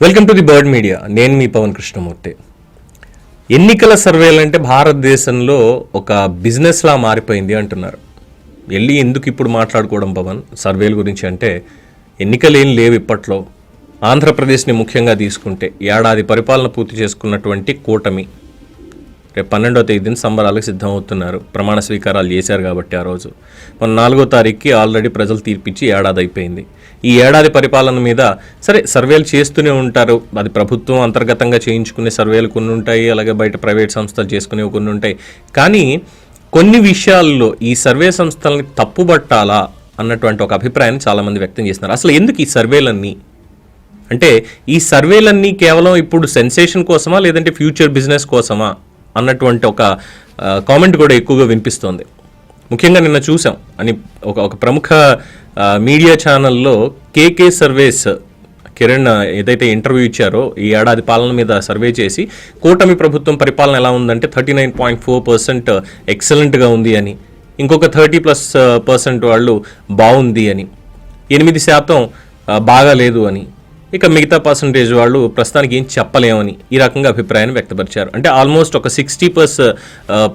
Welcome to the bird media నేను మీ పవన్ కృష్ణమూర్తి. ఎన్నికల సర్వేలు అంటే భారతదేశంలో ఒక బిజినెస్లా మారిపోయింది అంటున్నారు. వెళ్ళి ఎందుకు ఇప్పుడు మాట్లాడుకోవడం పవన్? సర్వేల గురించి అంటే ఎన్నికలు ఏం లేవు ఇప్పట్లో. ఆంధ్రప్రదేశ్ని ముఖ్యంగా తీసుకుంటే ఏడాది పరిపాలన పూర్తి చేసుకున్నటువంటి కూటమి. రేపు పన్నెండో తేదీన సంబరాలకు సిద్ధమవుతున్నారు. ప్రమాణ స్వీకారాలు చేశారు కాబట్టి ఆ రోజు. మన నాలుగో తారీఖుకి ఆల్రెడీ ప్రజలు తీర్పిచ్చి ఏడాది అయిపోయింది. ఈ ఏడాది పరిపాలన మీద సరే సర్వేలు చేస్తూనే ఉంటారు. అది ప్రభుత్వం అంతర్గతంగా చేయించుకునే సర్వేలు కొన్ని ఉంటాయి అలాగే బయట ప్రైవేట్ సంస్థలు చేసుకునేవి కొన్ని ఉంటాయి. కానీ కొన్ని విషయాల్లో ఈ సర్వే సంస్థలని తప్పుబట్టాలా అన్నటువంటి ఒక అభిప్రాయాన్ని చాలామంది వ్యక్తం చేస్తున్నారు. అసలు ఎందుకు ఈ సర్వేలన్నీ? అంటే ఈ సర్వేలన్నీ కేవలం ఇప్పుడు సెన్సేషన్ కోసమా లేదంటే ఫ్యూచర్ బిజినెస్ కోసమా? అన్నటువంటి ఒక కామెంట్ కూడా ఎక్కువగా వినిపిస్తోంది. ముఖ్యంగా నిన్న చూసాం. అని ఒక ఒక ప్రముఖ మీడియా ఛానల్లో కేకే సర్వేస్ కిరణ్ ఏదైతే ఇంటర్వ్యూ ఇచ్చారో ఈ ఏడాది పాలన మీద సర్వే చేసి కూటమి ప్రభుత్వం పరిపాలన ఎలా ఉందంటే thirty nine point four percent ఎక్సలెంట్గా ఉంది అని. ఇంకొక థర్టీ ప్లస్ పర్సెంట్ వాళ్ళు బాగుంది అని. ఎనిమిది శాతం బాగాలేదు అని. ఇక మిగతా పర్సంటేజ్ వాళ్ళు ప్రస్తుతానికి ఏం చెప్పలేమని ఈ రకంగా అభిప్రాయాన్ని వ్యక్తపరిచారు. అంటే ఆల్మోస్ట్ ఒక సిక్స్టీ పర్స్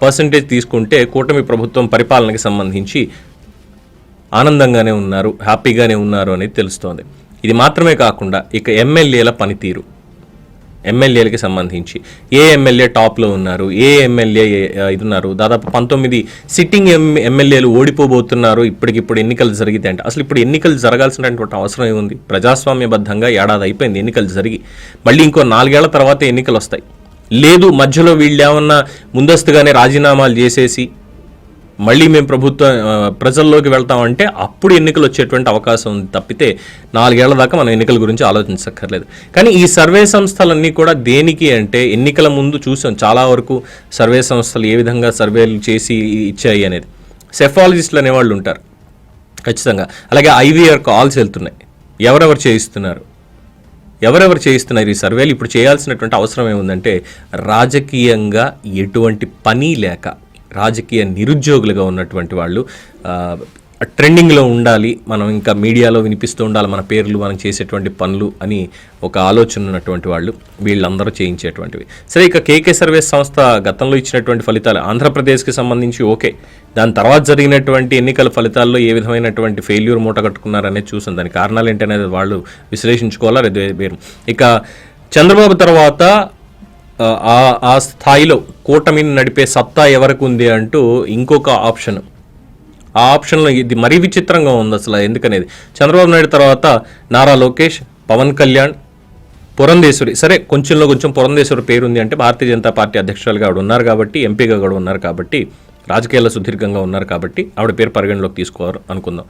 పర్సంటేజ్ తీసుకుంటే కూటమి ప్రభుత్వం పరిపాలనకి సంబంధించి ఆనందంగానే ఉన్నారు హ్యాపీగానే ఉన్నారు అనేది తెలుస్తోంది. ఇది మాత్రమే కాకుండా ఇక ఎమ్మెల్యేల పనితీరు. ఎమ్మెల్యేలకి సంబంధించి. ఏ ఎమ్మెల్యే టాప్లో ఉన్నారు? ఏ ఎమ్మెల్యే ఇది ఉన్నారు? దాదాపు పంతొమ్మిది సిట్టింగ్ ఎం ఎమ్మెల్యేలు ఓడిపోబోతున్నారు ఇప్పటికిప్పుడు ఎన్నికలు జరిగితే అంటే. అసలు ఇప్పుడు ఎన్నికలు జరగాల్సినటువంటి అవసరం ఏముంది? ప్రజాస్వామ్యబద్ధంగా ఏడాది అయిపోయింది ఎన్నికలు జరిగి. మళ్ళీ ఇంకో నాలుగేళ్ళ తర్వాత ఎన్నికలు వస్తాయి లేదు మధ్యలో వీళ్ళు ఏమన్నా ముందస్తుగానే రాజీనామాలు చేసేసి మళ్ళీ మేము ప్రభుత్వ ప్రజల్లోకి వెళ్తామంటే అప్పుడు ఎన్నికలు వచ్చేటువంటి అవకాశం ఉంది తప్పితే నాలుగేళ్ళ దాకా మనం ఎన్నికల గురించి ఆలోచించక్కర్లేదు. కానీ ఈ సర్వే సంస్థలన్నీ కూడా దేనికి అంటే ఎన్నికల ముందు చూసాం చాలా వరకు సర్వే సంస్థలు ఏ విధంగా సర్వేలు చేసి ఇచ్చాయి అనేది. సెఫాలజిస్టులు అనేవాళ్ళు ఉంటారు. ఖచ్చితంగా. అలాగే ఐవీఆర్ కాల్స్ వెళ్తున్నాయి. ఎవరెవరు చేయిస్తున్నారు? ఎవరెవరు చేయిస్తున్నారు ఈ సర్వేలు? ఇప్పుడు చేయాల్సినటువంటి అవసరం ఏముందంటే రాజకీయంగా ఎటువంటి పని లేక రాజకీయ నిరుద్యోగులుగా ఉన్నటువంటి వాళ్ళు ట్రెండింగ్లో ఉండాలి మనం ఇంకా మీడియాలో వినిపిస్తూ ఉండాలి మన పేర్లు మనం చేసేటువంటి పనులు అని ఒక ఆలోచన ఉన్నటువంటి వాళ్ళు వీళ్ళందరూ చేయించేటువంటివి. సరే ఇక కేకే సర్వీస్ సంస్థ గతంలో ఇచ్చినటువంటి ఫలితాలు ఆంధ్రప్రదేశ్కి సంబంధించి ఓకే. దాని తర్వాత జరిగినటువంటి ఎన్నికల ఫలితాల్లో ఏ విధమైనటువంటి ఫెయిల్యూర్ మూట కట్టుకున్నారనేది చూసాం. దాని కారణాలు ఏంటనేది వాళ్ళు విశ్లేషించుకోవాలా అది వేరు ఇక చంద్రబాబు తర్వాత ఆ, ఆ స్థాయిలో కూటమిని నడిపే సత్తా ఎవరికి ఉంది అంటూ ఇంకొక ఆప్షన్. ఆ ఆప్షన్లో ఇది మరీ విచిత్రంగా ఉంది అసలు ఎందుకనేది. చంద్రబాబు నాయుడు తర్వాత నారా లోకేష్ పవన్ కళ్యాణ్ పురంధేశ్వరి. సరే కొంచెంలో కొంచెం పురంధేశ్వరి పేరు ఉంది అంటే భారతీయ జనతా పార్టీ అధ్యక్షురాలుగా ఆవిడ ఉన్నారు కాబట్టి ఎంపీగా కూడా ఉన్నారు కాబట్టి రాజకీయాల్లో సుదీర్ఘంగా ఉన్నారు కాబట్టి ఆవిడ పేరు పరిగణలోకి తీసుకోవారు అనుకుందాం.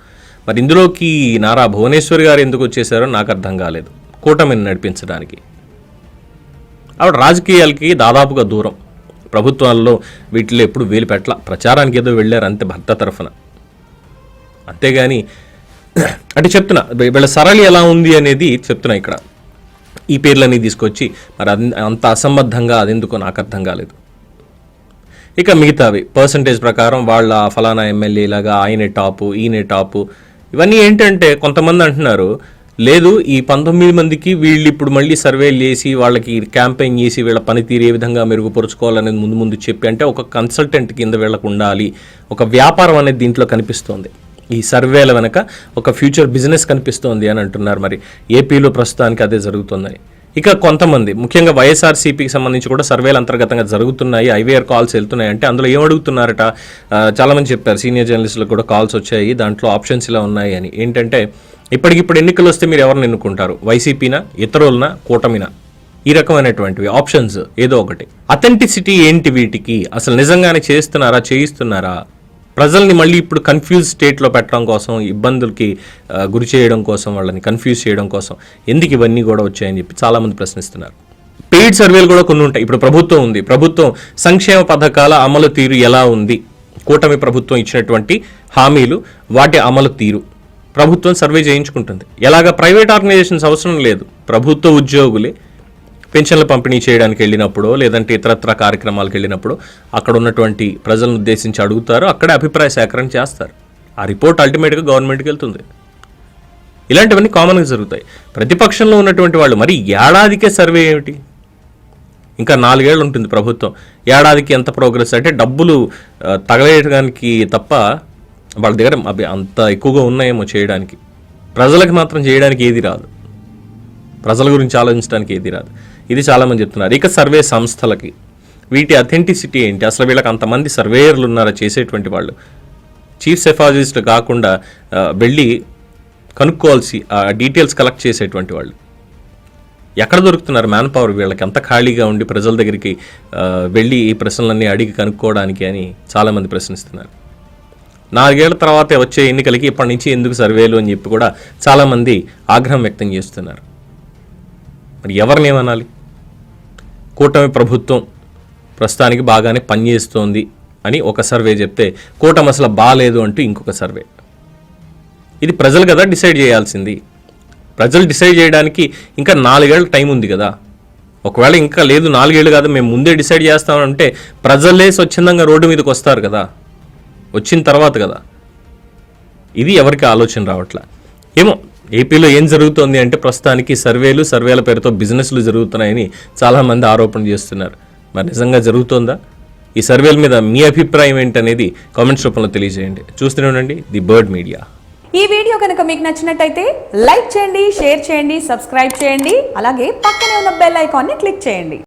మరి ఇందులోకి నారా భువనేశ్వరి గారు ఎందుకు వచ్చేసారో నాకు అర్థం కాలేదు. కూటమిని నడిపించడానికి. ఆవిడ రాజకీయాలకి దాదాపుగా దూరం. ప్రభుత్వాల్లో వీటిలో ఎప్పుడు వేలు పెట్టల. ప్రచారానికి ఏదో వెళ్ళారు అంతే భర్త తరఫున. అంతేగాని అంటే చెప్తున్నా వీళ్ళ సరళి ఎలా ఉంది అనేది చెప్తున్నా ఇక్కడ. ఈ పేర్లన్నీ తీసుకొచ్చి మరి అంత అసంబద్ధంగా ఎందుకు నాకు అర్థం కాలేదు. ఇక మిగతావి పర్సంటేజ్ ప్రకారం వాళ్ళ ఫలానా ఎమ్మెల్యే లాగా ఆయనే టాపు ఈయనే టాపు ఇవన్నీ ఏంటంటే కొంతమంది అంటున్నారు లేదు ఈ పంతొమ్మిది మందికి వీళ్ళు ఇప్పుడు మళ్ళీ సర్వేలు చేసి వాళ్ళకి క్యాంపెయిన్ చేసి వీళ్ళ పనితీరు ఏ విధంగా మెరుగుపరుచుకోవాలనేది ముందు ముందు చెప్పి అంటే ఒక కన్సల్టెంట్ కింద వీళ్ళకు ఉండాలి ఒక వ్యాపారం అనేది దీంట్లో కనిపిస్తోంది. ఈ సర్వేల వెనక ఒక ఫ్యూచర్ బిజినెస్ కనిపిస్తోంది అని అంటున్నారు మరి. ఏపీలో ప్రస్తుతానికి అదే జరుగుతుందని. ఇక కొంతమంది ముఖ్యంగా వైఎస్ఆర్సీపీకి సంబంధించి కూడా సర్వేలు అంతర్గతంగా జరుగుతున్నాయి ఐవీఆర్ కాల్స్ వెళ్తున్నాయి అంటే అందులో ఏం అడుగుతున్నారట? చాలామంది చెప్పారు సీనియర్ జర్నలిస్టులకు కూడా కాల్స్ వచ్చాయి దాంట్లో ఆప్షన్స్ ఇలా ఉన్నాయి అని. ఏంటంటే ఇప్పటికిప్పుడు ఎన్నికలు వస్తే మీరు ఎవరిని ఎన్నుకుంటారు? వైసీపీనా ఇతరులనా కూటమినా? ఈ రకమైనటువంటివి ఆప్షన్స్ ఏదో ఒకటి. అథెంటిసిటీ ఏంటి వీటికి? అసలు నిజంగానే చేస్తున్నారా చేయిస్తున్నారా? ప్రజల్ని మళ్ళీ ఇప్పుడు కన్ఫ్యూజ్ స్టేట్లో పెట్టడం కోసం ఇబ్బందులకి గురి చేయడం కోసం వాళ్ళని కన్ఫ్యూజ్ చేయడం కోసం ఎందుకు ఇవన్నీ కూడా వచ్చాయని చెప్పి చాలామంది ప్రశ్నిస్తున్నారు. పెయిడ్ సర్వేలు కూడా కొన్ని ఉంటాయి. ఇప్పుడు ప్రభుత్వం ఉంది. ప్రభుత్వం సంక్షేమ పథకాల అమలు తీరు ఎలా ఉంది? కూటమి ప్రభుత్వం ఇచ్చినటువంటి హామీలు వాటి అమలు తీరు. ప్రభుత్వం సర్వే చేయించుకుంటుంది. ఎలాగ? ప్రైవేట్ ఆర్గనైజేషన్స్ అవసరం లేదు. ప్రభుత్వ ఉద్యోగులే పెన్షన్ల పంపిణీ చేయడానికి వెళ్ళినప్పుడు లేదంటే ఇతరత్ర కార్యక్రమాలకు వెళ్ళినప్పుడు అక్కడ ఉన్నటువంటి ప్రజలను ఉద్దేశించి అడుగుతారు అక్కడే అభిప్రాయ సేకరణ చేస్తారు. ఆ రిపోర్ట్ అల్టిమేట్గా గవర్నమెంట్కి వెళ్తుంది. ఇలాంటివన్నీ కామన్గా జరుగుతాయి. ప్రతిపక్షంలో ఉన్నటువంటి వాళ్ళు మరి ఏడాదికే సర్వే ఏమిటి? ఇంకా నాలుగేళ్ళు ఉంటుంది ప్రభుత్వం. ఏడాదికి ఎంత ప్రోగ్రెస్ అంటే డబ్బులు తగలేయడానికి తప్ప వాళ్ళ దగ్గర అవి అంత ఎక్కువగా ఉన్నాయేమో చేయడానికి. ప్రజలకు మాత్రం చేయడానికి ఏది రాదు. ప్రజల గురించి ఆలోచించడానికి ఏది రాదు. ఇది చాలామంది చెప్తున్నారు. ఇక సర్వే సంస్థలకి వీటి అథెంటిసిటీ ఏంటి? అసలు వీళ్ళకి అంతమంది సర్వేయర్లు ఉన్నారా చేసేటువంటి వాళ్ళు? చీఫ్ సెఫాలజిస్ట్ కాకుండా వెళ్ళి కనుక్కోవాల్సి ఆ డీటెయిల్స్ కలెక్ట్ చేసేటువంటి వాళ్ళు. ఎక్కడ దొరుకుతున్నారు మ్యాన్ పవర్ వీళ్ళకి ఎంత ఖాళీగా ఉండి ప్రజల దగ్గరికి వెళ్ళి ఈ ప్రశ్నలన్నీ అడిగి కనుక్కోవడానికి అని చాలామంది ప్రశ్నిస్తున్నారు. నాలుగేళ్ళ తర్వాత వచ్చే ఎన్నికలకి ఇప్పటి నుంచి ఎందుకు సర్వేలు అని చెప్పి కూడా చాలామంది ఆగ్రహం వ్యక్తం చేస్తున్నారు. మరి ఎవరిని ఏమనాలి? కూటమి ప్రభుత్వం ప్రస్తుతానికి బాగానే పనిచేస్తోంది అని ఒక సర్వే చెప్తే కూటమి అసలు బాగాలేదు అంటూ ఇంకొక సర్వే. ఇది ప్రజలు కదా డిసైడ్ చేయాల్సింది. ప్రజలు డిసైడ్ చేయడానికి ఇంకా నాలుగేళ్ళ టైం ఉంది కదా. ఒకవేళ ఇంకా లేదు నాలుగేళ్ళు కాదు మేము ముందే డిసైడ్ చేస్తామంటే ప్రజలే స్వచ్ఛందంగా రోడ్డు మీదకి వస్తారు కదా. వచ్చిన తర్వాత కదా. ఇది ఎవరికి ఆలోచన రావట్లా? ఏమో ఏపీలో ఏం జరుగుతోంది అంటే ప్రస్తుతానికి సర్వేలు సర్వేల పేరుతో బిజినెస్లు జరుగుతున్నాయని చాలామంది ఆరోపణ చేస్తున్నారు. మరి నిజంగా జరుగుతోందా? ఈ సర్వేల మీద మీ అభిప్రాయం ఏంటనేది కామెంట్స్ రూపంలో తెలియజేయండి. చూస్తూనే ఉండండి ది బర్డ్ మీడియా. ఈ వీడియో కనుక మీకు నచ్చినట్టయితే లైక్ చేయండి షేర్ చేయండి సబ్స్క్రైబ్ చేయండి అలాగే పక్కనే ఉన్న బెల్ ఐకాన్ని క్లిక్ చేయండి.